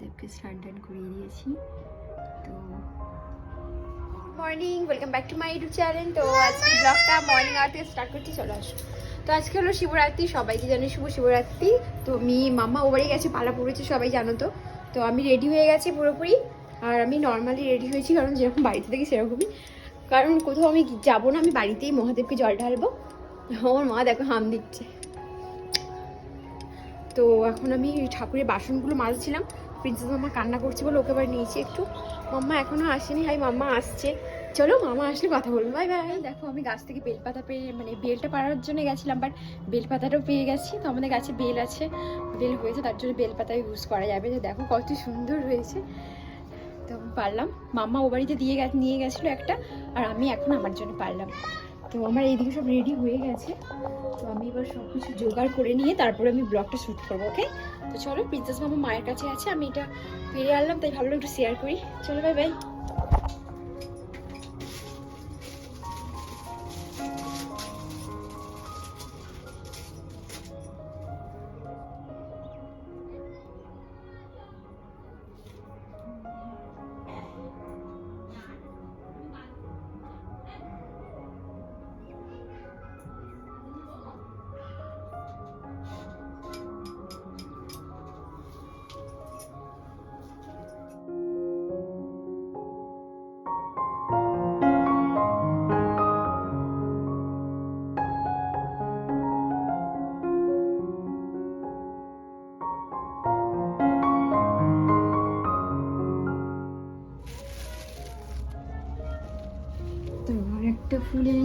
মহাদেবকে স্নান টান করিয়ে দিয়েছি। তো morning welcome back to my YouTube channel তো আজকে ব্লগটা মর্নিং আওয়ার থেকে স্টার্ট করছি, চলে আসো। তো আজকে হলো শিবরাত্রি, সবাইকে জানি শুভ শিবরাত্রি। তো আমি মামা ও বাড়ি গেছে, পালা পড়েছে, সবাই জানো তো। তো আমি রেডি হয়ে গেছি পুরোপুরি, আর আমি নর্মালি রেডি হয়েছি, কারণ যেরকম বাড়িতে থাকি সেরকমই। কারণ কোথাও আমি যাব না, আমি বাড়িতেই মহাদেবকে জল ঢালবো। আমার মা দেখো হাম দিচ্ছে। তো এখন আমি ঠাকুরের বাসনগুলো মাজছিলাম প্রিন্সেস মামা কান্না করছে বলে ওকে আবার নিয়েছি একটু। মাম্মা এখনও আসেনি। হাই, মাম্মা আসছে। চলো মামা আসলে কথা বলব। Bye bye. দেখো, আমি গাছ থেকে বেলপাতা পেয়ে মানে বেলটা পাড়ার জন্য গেছিলাম, বাট বেলপাতাটাও পেয়ে গেছি। তো আমাদের গাছে বেল আছে, বেল হয়েছে, তার জন্য বেলপাতা ইউজ করা যাবে। তো দেখো, কত সুন্দর হয়েছে। তো পারলাম। মাম্মা ও বাড়িতে দিয়ে নিয়ে গেছিল একটা, আর আমি এখন আমার জন্য পারলাম। তো আমার এইদিকে সব রেডি হয়ে গেছে। তো আমি এবার সব কিছু জোগাড় করে নিয়ে তারপরে আমি ব্লগটা শ্যুট করব ওকে তো চলো প্রিন্সেস মামা মায়ের কাছে আছে, আমি এটা ফিরে আনলাম, তাই ভাবলাম একটু শেয়ার করি। চলো বাই বাই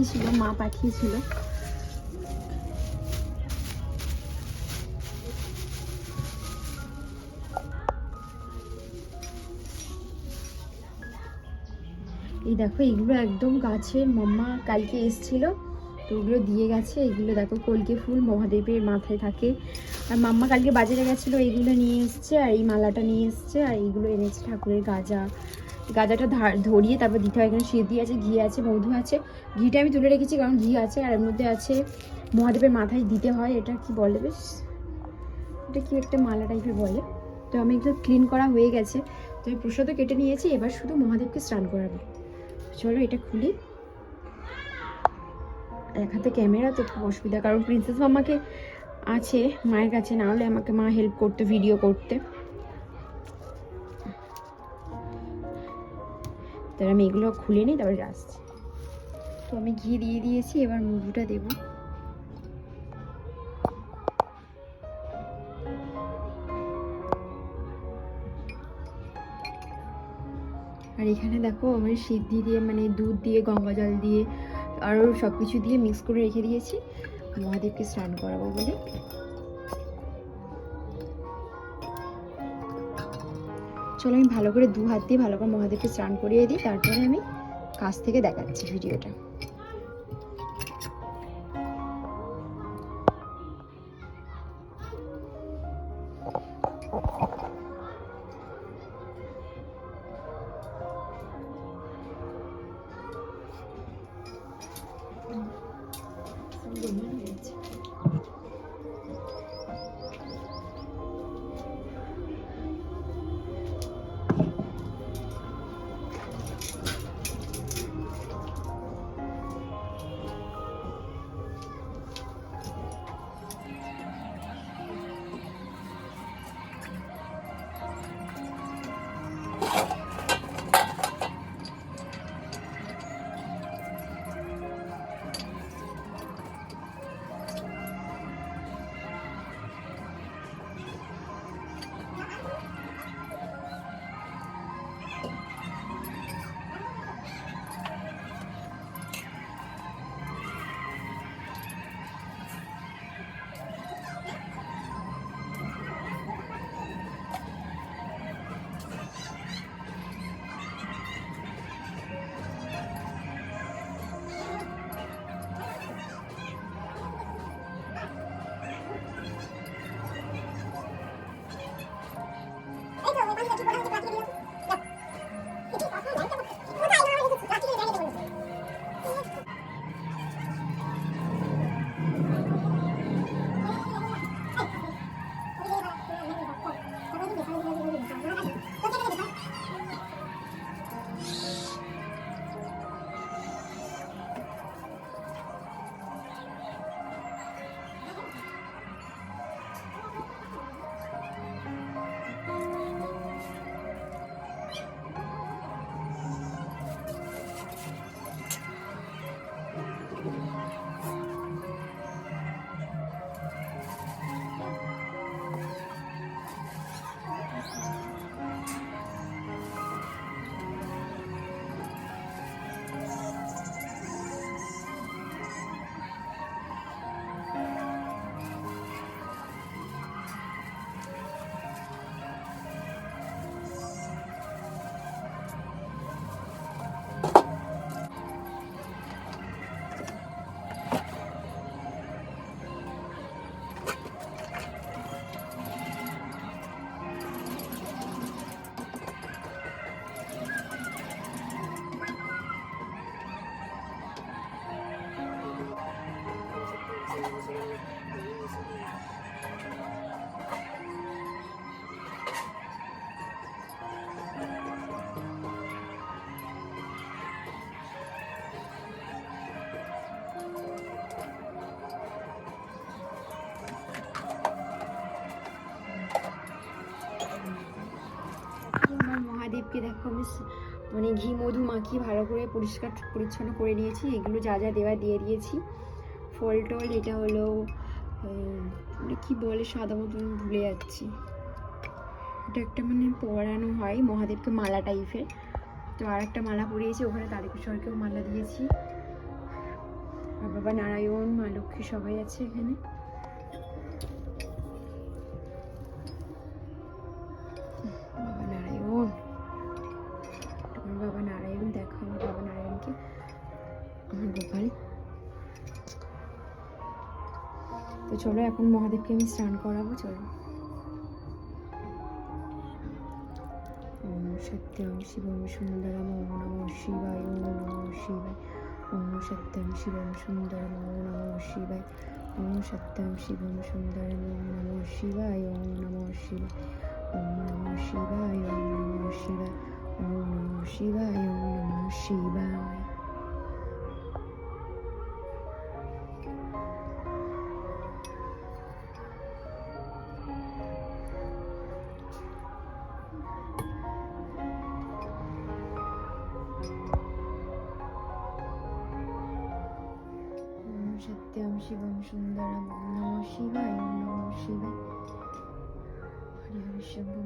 এনেছিল মা পাঠিয়েছিল। এই দেখো, এগুলো একদম গাছের মাম্মা কালকে এসছিল, তো ওগুলো দিয়ে গেছে। এগুলো দেখো, কলকে ফুল মহাদেবের মাথায় থাকে। আর মাম্মা কালকে বাজারে গেছিল, এইগুলো নিয়ে এসছে, আর এই মালাটা নিয়ে এসছে, আর এইগুলো এনেছে ঠাকুরের গাজা। গাজাটা ধার- ধরিয়ে তারপর দিতে হয়। এখানে সিদ্ধি আছে, ঘি আছে, মধু আছে। ঘিটা আমি তুলে রেখেছি কারণ ঘি আছে আর এর মধ্যে আছে মহাদেবের মাথায় দিতে হয়। এটা কি বলে বেশ? এটা কি একটা মালা টাইপের বলে। তো আমি একটু ক্লিন করা হয়ে গেছে। তো আমি প্রসাদও কেটে নিয়েছি। এবার শুধু মহাদেবকে স্নান করাবো। চলো এটা খুলি। এক হাতে ক্যামেরা তো খুব অসুবিধা। কারণ প্রিন্সেস মামাকে আছে, মায়ের কাছে। না হলে আমাকে মা হেল্প করতে ভিডিও করতে। তাহলে আমি এগুলো খুলে নিই, তারপরে আসছি। তো আমি ঘি দিয়ে দিয়েছি, এবার মধুটা দেবো। আর এখানে দেখো আমি সিদ্ধি দিয়ে মানে দুধ দিয়ে, গঙ্গা জল দিয়ে, আরও সব কিছু দিয়ে মিক্স করে রেখে দিয়েছি। মহাদেবকে স্নান করাবো বলে। চলো আমি ভালো করে দু হাত দিয়ে ভালো করে মহাদেবকে স্নান করিয়ে দিই, তারপরে আমি কাছ থেকে দেখাচ্ছি ভিডিওটা। মহাদেবকে দেখো আমি মানে ঘি, মধু মাখিয়ে ভালো করে পরিষ্কার, পরিচ্ছন্ন করে নিয়েছি। এগুলো যা যা দেওয়া দিয়ে দিয়েছি। ফল টল, এটা হলো ওটা কি বলে, সাদা মতন ভুলে যাচ্ছি। এটা একটা মানে পরানো হয়, মহাদেবকে মালা টাইপের তো আর একটা মালা পরিয়েছি, ওখানে তারকেশ্বরকেও মালা দিয়েছি। আর বাবা নারায়ণ, মা লক্ষ্মী সবাই আছে এখানে। চলো এখন মহাদেবকে আমি স্নান করাবো, চলো। ওম সত্যম শিবম সুন্দরম, ওম নমঃ শিবায়, ওম নমঃ শিবায়। ওম সত্যম শিবম সুন্দরম, ওম নমঃ শিবায়। ওম সত্যম শিবম সুন্দরম, ওম নমঃ শিবায়, ওম নমঃ শিবায়। ওম নমঃ শিবায়, ওম নমঃ শিবায়। ওম নমঃ শিবায়, ওম নমঃ শিবায়। ওম সত্যম শিবম সুন্দরম নমঃ শিবায় নম শিবায় হরে হরে শম্ভু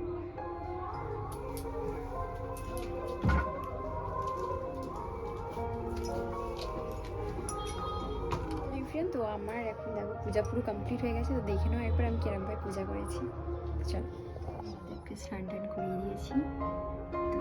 আমার, এখন দেখো পূজা পুরো কমপ্লিট হয়ে গেছে, তো দেখে নাও একবার আমি কিরমভাবে পূজা করেছি। চল স্নান টান করিয়ে দিয়েছি। তো